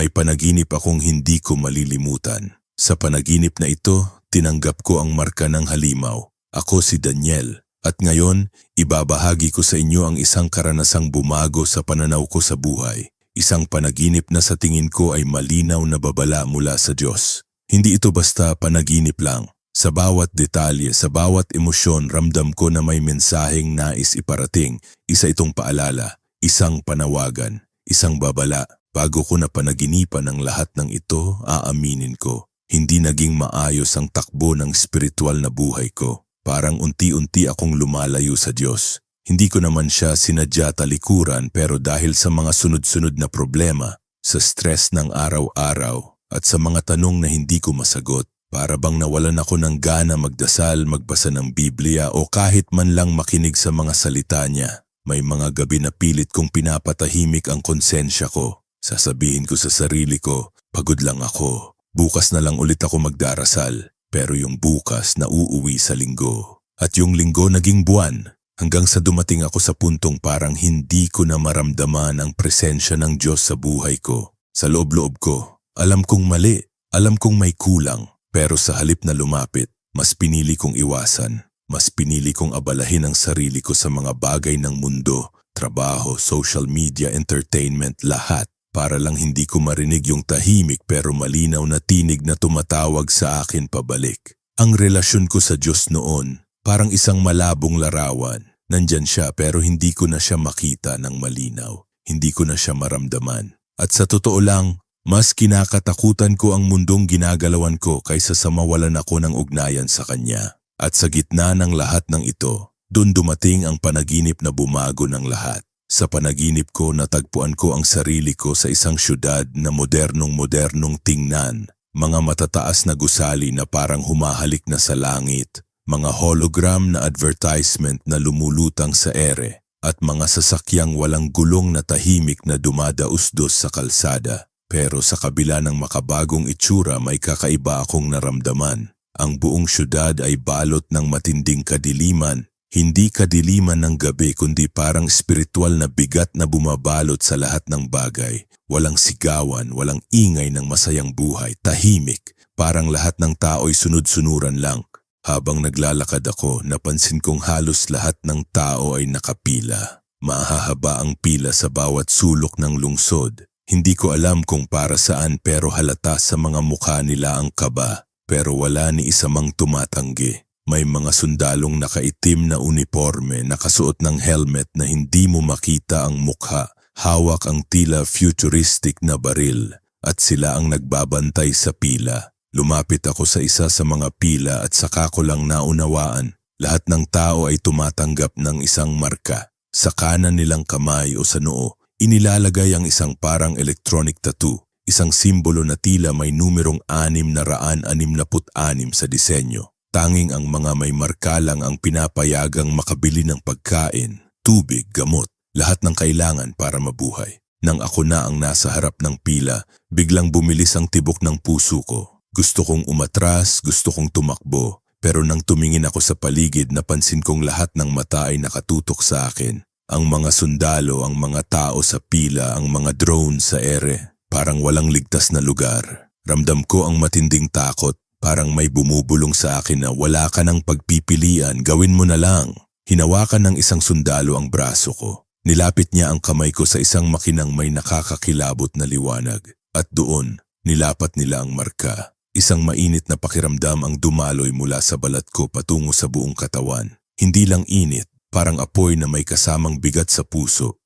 may panaginip akong hindi ko malilimutan. Sa panaginip na ito, tinanggap ko ang marka ng halimaw. Ako si Daniel. At ngayon, ibabahagi ko sa inyo ang isang karanasang bumago sa pananaw ko sa buhay. Isang panaginip na sa tingin ko ay malinaw na babala mula sa Diyos. Hindi ito basta panaginip lang. Sa bawat detalye, sa bawat emosyon, ramdam ko na may mensaheng nais iparating. Isa itong paalala, isang panawagan, isang babala. Bago ko na panaginipan ang lahat ng ito, aaminin ko. Hindi naging maayos ang takbo ng spiritual na buhay ko. Parang unti-unti akong lumalayo sa Diyos. Hindi ko naman siya sinadya talikuran pero dahil sa mga sunod-sunod na problema, sa stress ng araw-araw at sa mga tanong na hindi ko masagot, para bang nawalan ako ng gana magdasal, magbasa ng Biblia o kahit man lang makinig sa mga salita niya. May mga gabi na pilit kong pinapatahimik ang konsensya ko. Sasabihin ko sa sarili ko, pagod lang ako. Bukas na lang ulit ako magdarasal. Pero yung bukas na uuwi sa linggo. At yung linggo naging buwan. Hanggang sa dumating ako sa puntong parang hindi ko na maramdaman ang presensya ng Diyos sa buhay ko. Sa loob-loob ko, alam kong mali, alam kong may kulang. Pero sa halip na lumapit, mas pinili kong iwasan. Mas pinili kong abalahin ang sarili ko sa mga bagay ng mundo, trabaho, social media, entertainment, lahat para lang hindi ko marinig yung tahimik pero malinaw na tinig na tumatawag sa akin pabalik. Ang relasyon ko sa Diyos noon, parang isang malabong larawan. Nandyan siya pero hindi ko na siya makita ng malinaw. Hindi ko na siya maramdaman. At sa totoo lang, mas kinakatakutan ko ang mundong ginagalawan ko kaysa sa mawalan ako ng ugnayan sa Kanya. At sa gitna ng lahat ng ito, doon dumating ang panaginip na bumago ng lahat. Sa panaginip ko natagpuan ko ang sarili ko sa isang syudad na modernong-modernong tingnan. Mga matataas na gusali na parang humahalik na sa langit. Mga hologram na advertisement na lumulutang sa ere. At mga sasakyang walang gulong na tahimik na dumadausdos sa kalsada. Pero sa kabila ng makabagong itsura may kakaiba akong naramdaman. Ang buong syudad ay balot ng matinding kadiliman hindi kadiliman ng gabi kundi parang spiritual na bigat na bumabalot sa lahat ng bagay. Walang sigawan, walang ingay ng masayang buhay, tahimik. Parang lahat ng tao'y sunod-sunuran lang. Habang naglalakad ako, napansin kong halos lahat ng tao ay nakapila. Mahahaba ang pila sa bawat sulok ng lungsod. Hindi ko alam kung para saan pero halata sa mga mukha nila ang kaba. Pero wala ni isa mang tumatanggi. May mga sundalong nakaitim na uniforme, nakasuot ng helmet na hindi mo makita ang mukha. Hawak ang tila futuristic na baril at sila ang nagbabantay sa pila. Lumapit ako sa isa sa mga pila at saka ko lang naunawaan. Lahat ng tao ay tumatanggap ng isang marka. Sa kanan nilang kamay o sa noo, inilalagay ang isang parang electronic tattoo, isang simbolo na tila may numerong 666 sa disenyo. Tanging ang mga may marka lang ang pinapayagang makabili ng pagkain, tubig, gamot, lahat ng kailangan para mabuhay. Nang ako na ang nasa harap ng pila, biglang bumilis ang tibok ng puso ko. Gusto kong umatras, gusto kong tumakbo, pero nang tumingin ako sa paligid napansin kong lahat ng mata ay nakatutok sa akin. Ang mga sundalo, ang mga tao sa pila, ang mga drone sa ere, parang walang ligtas na lugar. Ramdam ko ang matinding takot Parang may bumubulong sa akin na wala ka ng pagpipilian, gawin mo na lang. Hinawakan ng isang sundalo ang braso ko. Nilapit niya ang kamay ko sa isang makinang may nakakakilabot na liwanag. At doon, nilapat nila ang marka. Isang mainit na pakiramdam ang dumaloy mula sa balat ko patungo sa buong katawan. Hindi lang init, parang apoy na may kasamang bigat sa puso.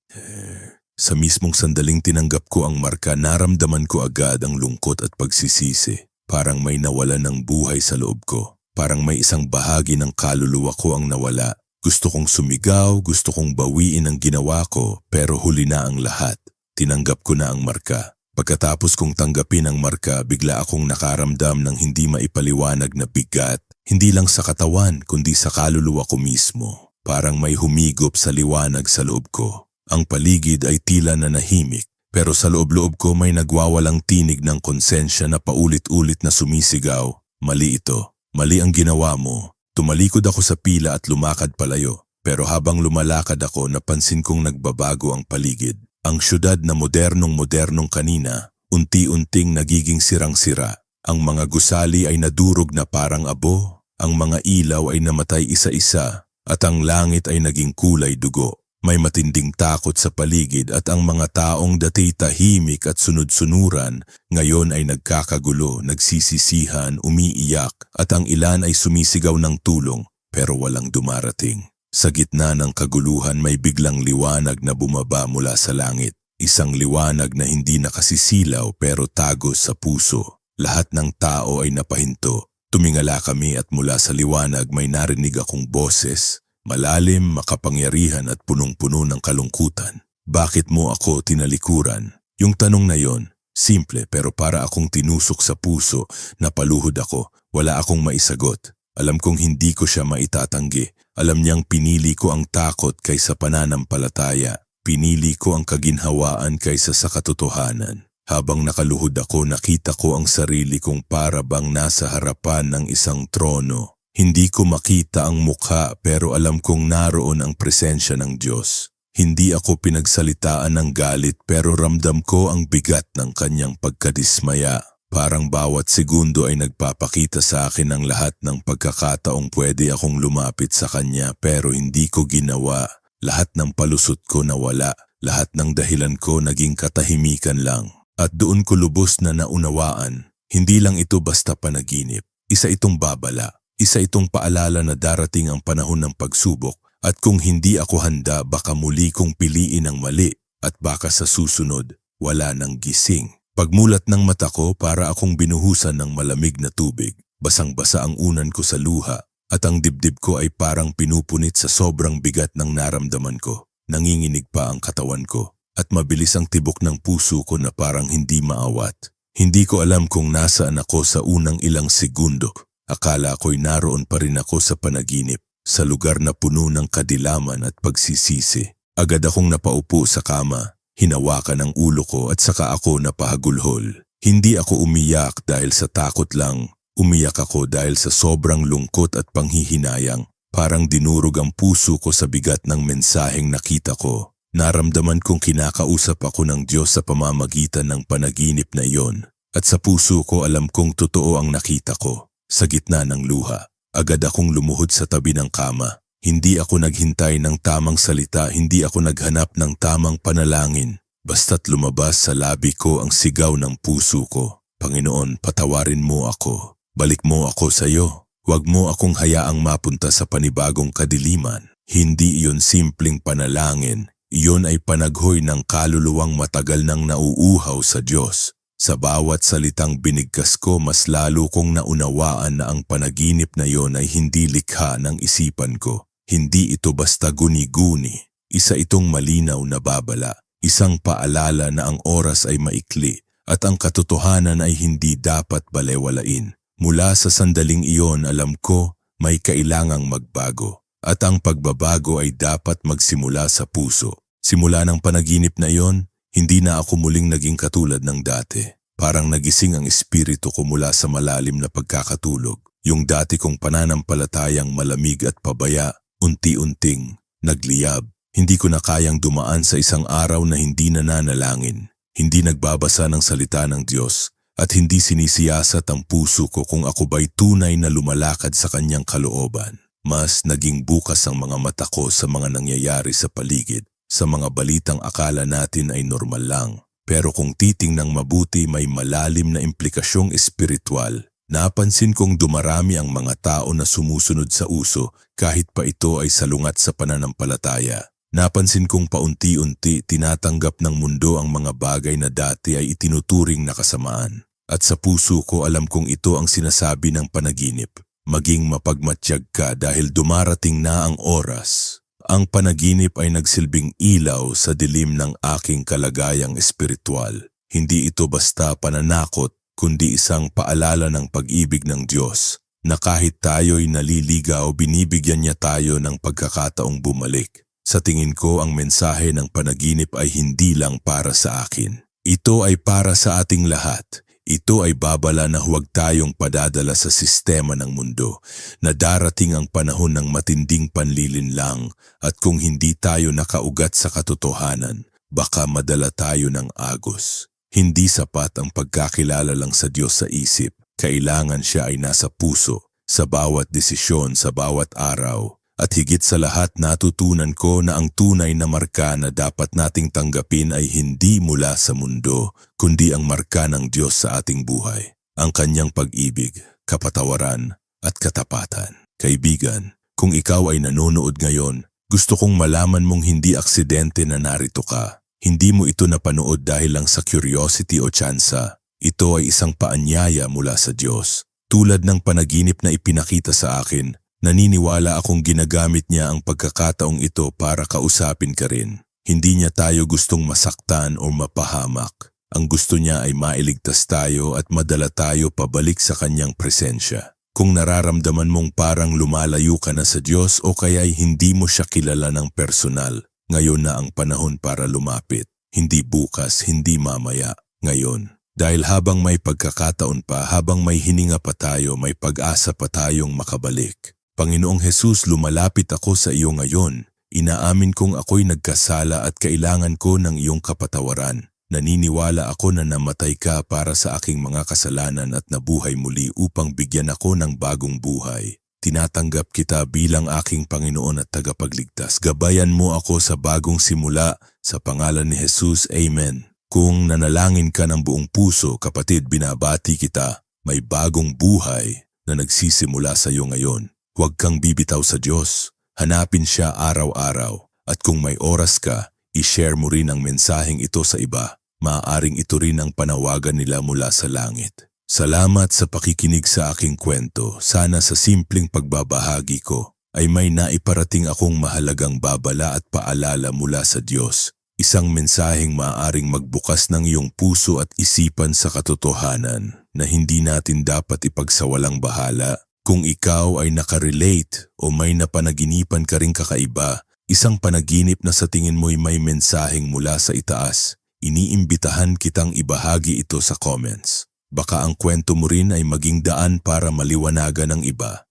Sa mismong sandaling tinanggap ko ang marka, naramdaman ko agad ang lungkot at pagsisisi. Parang may nawala ng buhay sa loob ko. Parang may isang bahagi ng kaluluwa ko ang nawala. Gusto kong sumigaw, gusto kong bawiin ang ginawa ko, pero huli na ang lahat. Tinanggap ko na ang marka. Pagkatapos kong tanggapin ang marka, bigla akong nakaramdam ng hindi maipaliwanag na bigat. Hindi lang sa katawan, kundi sa kaluluwa ko mismo. Parang may humigop sa liwanag sa loob ko. Ang paligid ay tila na nahimik. Pero sa loob-loob ko may nagwawalang tinig ng konsensya na paulit-ulit na sumisigaw. Mali ito. Mali ang ginawa mo. Tumalikod ako sa pila at lumakad palayo. Pero habang lumalakad ako, napansin kong nagbabago ang paligid. Ang syudad na modernong-modernong kanina, unti-unting nagiging sirang-sira. Ang mga gusali ay nadurog na parang abo, ang mga ilaw ay namatay isa-isa, at ang langit ay naging kulay dugo. May matinding takot sa paligid at ang mga taong dati tahimik at sunod-sunuran ngayon ay nagkakagulo, nagsisisihan, umiiyak at ang ilan ay sumisigaw ng tulong pero walang dumarating. Sa gitna ng kaguluhan may biglang liwanag na bumaba mula sa langit. Isang liwanag na hindi nakasisilaw pero tagos sa puso. Lahat ng tao ay napahinto. Tumingala kami at mula sa liwanag may narinig akong boses. Malalim, makapangyarihan at punong-puno ng kalungkutan. Bakit mo ako tinalikuran? Yung tanong na yon, simple pero para akong tinusok sa puso, napaluhod ako, wala akong maisagot. Alam kong hindi ko siya maitatanggi. Alam niyang pinili ko ang takot kaysa pananampalataya. Pinili ko ang kaginhawaan kaysa sa katotohanan. Habang nakaluhod ako, nakita ko ang sarili kong para bang nasa harapan ng isang trono. Hindi ko makita ang mukha pero alam kong naroon ang presensya ng Diyos. Hindi ako pinagsalitaan ng galit pero ramdam ko ang bigat ng kanyang pagkadismaya. Parang bawat segundo ay nagpapakita sa akin ang lahat ng pagkakataong pwede akong lumapit sa kanya pero hindi ko ginawa. Lahat ng palusot ko nawala. Lahat ng dahilan ko naging katahimikan lang. At doon ko lubos na naunawaan, hindi lang ito basta panaginip. Isa itong babala. Isa itong paalala na darating ang panahon ng pagsubok at kung hindi ako handa baka muli kong piliin ang mali at baka sa susunod wala nang gising. Pagmulat ng mata ko para akong binuhusan ng malamig na tubig. Basang-basa ang unan ko sa luha at ang dibdib ko ay parang pinupunit sa sobrang bigat ng naramdaman ko. Nanginginig pa ang katawan ko at mabilis ang tibok ng puso ko na parang hindi maawat. Hindi ko alam kung nasaan ako sa unang ilang segundo. Akala ko'y naroon pa rin ako sa panaginip, sa lugar na puno ng kadilaman at pagsisisi. Agad akong napaupo sa kama, hinawakan ang ulo ko at saka ako napahagulhol. Hindi ako umiyak dahil sa takot lang, umiyak ako dahil sa sobrang lungkot at panghihinayang. Parang dinurog ang puso ko sa bigat ng mensaheng nakita ko. Naramdaman kong kinakausap ako ng Diyos sa pamamagitan ng panaginip na iyon at sa puso ko alam kong totoo ang nakita ko. Sa gitna ng luha, agad akong lumuhod sa tabi ng kama. Hindi ako naghintay ng tamang salita, hindi ako naghanap ng tamang panalangin. Basta't lumabas sa labi ko ang sigaw ng puso ko. Panginoon, patawarin mo ako. Balik mo ako sa iyo. Huwag mo akong hayaang mapunta sa panibagong kadiliman. Hindi iyon simpleng panalangin, iyon ay panaghoy ng kaluluwang matagal nang nauuhaw sa Diyos. Sa bawat salitang binigkas ko, mas lalo kong naunawaan na ang panaginip na iyon ay hindi likha ng isipan ko. Hindi ito basta guni-guni. Isa itong malinaw na babala. Isang paalala na ang oras ay maikli at ang katotohanan ay hindi dapat balewalain. Mula sa sandaling iyon alam ko may kailangang magbago at ang pagbabago ay dapat magsimula sa puso. Simula ng panaginip na iyon, hindi na ako muling naging katulad ng dati. Parang nagising ang espiritu ko mula sa malalim na pagkakatulog. Yung dati kong pananampalatayang malamig at pabaya, unti-unting, nagliyab. Hindi ko na kayang dumaan sa isang araw na hindi nananalangin. Hindi nagbabasa ng salita ng Diyos at hindi sinisiyasat ang puso ko kung ako ba'y tunay na lumalakad sa kanyang kalooban. Mas naging bukas ang mga mata ko sa mga nangyayari sa paligid sa mga balitang akala natin ay normal lang. Pero kung titingnang mabuti may malalim na implikasyong espiritual, napansin kong dumarami ang mga tao na sumusunod sa uso kahit pa ito ay salungat sa pananampalataya. Napansin kong paunti-unti tinatanggap ng mundo ang mga bagay na dati ay itinuturing na kasamaan. At sa puso ko alam kong ito ang sinasabi ng panaginip. Maging mapagmatsyag ka dahil dumarating na ang oras ang panaginip ay nagsilbing ilaw sa dilim ng aking kalagayang espiritual. Hindi ito basta pananakot, kundi isang paalala ng pag-ibig ng Diyos na kahit tayo'y naliligaw, binibigyan niya tayo ng pagkakataong bumalik. Sa tingin ko, ang mensahe ng panaginip ay hindi lang para sa akin. Ito ay para sa ating lahat. Ito ay babala na huwag tayong padadala sa sistema ng mundo na darating ang panahon ng matinding panlilinlang at kung hindi tayo nakaugat sa katotohanan, baka madala tayo ng agos. Hindi sapat ang pagkakilala lang sa Diyos sa isip. Kailangan siya ay nasa puso, sa bawat desisyon, sa bawat araw. At higit sa lahat natutunan ko na ang tunay na marka na dapat nating tanggapin ay hindi mula sa mundo, kundi ang marka ng Diyos sa ating buhay. Ang kanyang pag-ibig, kapatawaran, at katapatan. Kaibigan, kung ikaw ay nanonood ngayon, gusto kong malaman mong hindi aksidente na narito ka. Hindi mo ito napanood dahil lang sa curiosity o tsansa. Ito ay isang paanyaya mula sa Diyos. Tulad ng panaginip na ipinakita sa akin, naniniwala akong ginagamit niya ang pagkakataong ito para kausapin ka rin. Hindi niya tayo gustong masaktan o mapahamak. Ang gusto niya ay mailigtas tayo at madala tayo pabalik sa kanyang presensya. Kung nararamdaman mong parang lumalayo ka na sa Diyos o kaya'y hindi mo siya kilala ng personal, ngayon na ang panahon para lumapit. Hindi bukas, hindi mamaya, ngayon. Dahil habang may pagkakataon pa, habang may hininga pa tayo, may pag-asa pa tayong makabalik. Panginoong Hesus, lumalapit ako sa iyo ngayon. Inaamin kong ako'y nagkasala at kailangan ko ng iyong kapatawaran. Naniniwala ako na namatay ka para sa aking mga kasalanan at nabuhay muli upang bigyan ako ng bagong buhay. Tinatanggap kita bilang aking Panginoon at tagapagligtas. Gabayan mo ako sa bagong simula sa pangalan ni Jesus. Amen. Kung nanalangin ka ng buong puso, kapatid, binabati kita. May bagong buhay na nagsisimula sa iyo ngayon. Huwag kang bibitaw sa Diyos. Hanapin siya araw-araw. At kung may oras ka, i-share mo rin ang mensaheng ito sa iba. Maaaring ito rin ang panawagan nila mula sa langit. Salamat sa pakikinig sa aking kwento. Sana sa simpleng pagbabahagi ko ay may naiparating akong mahalagang babala at paalala mula sa Diyos. Isang mensaheng maaaring magbukas ng iyong puso at isipan sa katotohanan na hindi natin dapat ipagsawalang bahala. Kung ikaw ay nakarelate o may napanaginipan ka ring kakaiba, isang panaginip na sa tingin mo'y may mensaheng mula sa itaas, iniimbitahan kitang ibahagi ito sa comments. Baka ang kwento mo rin ay maging daan para maliwanagan ng iba.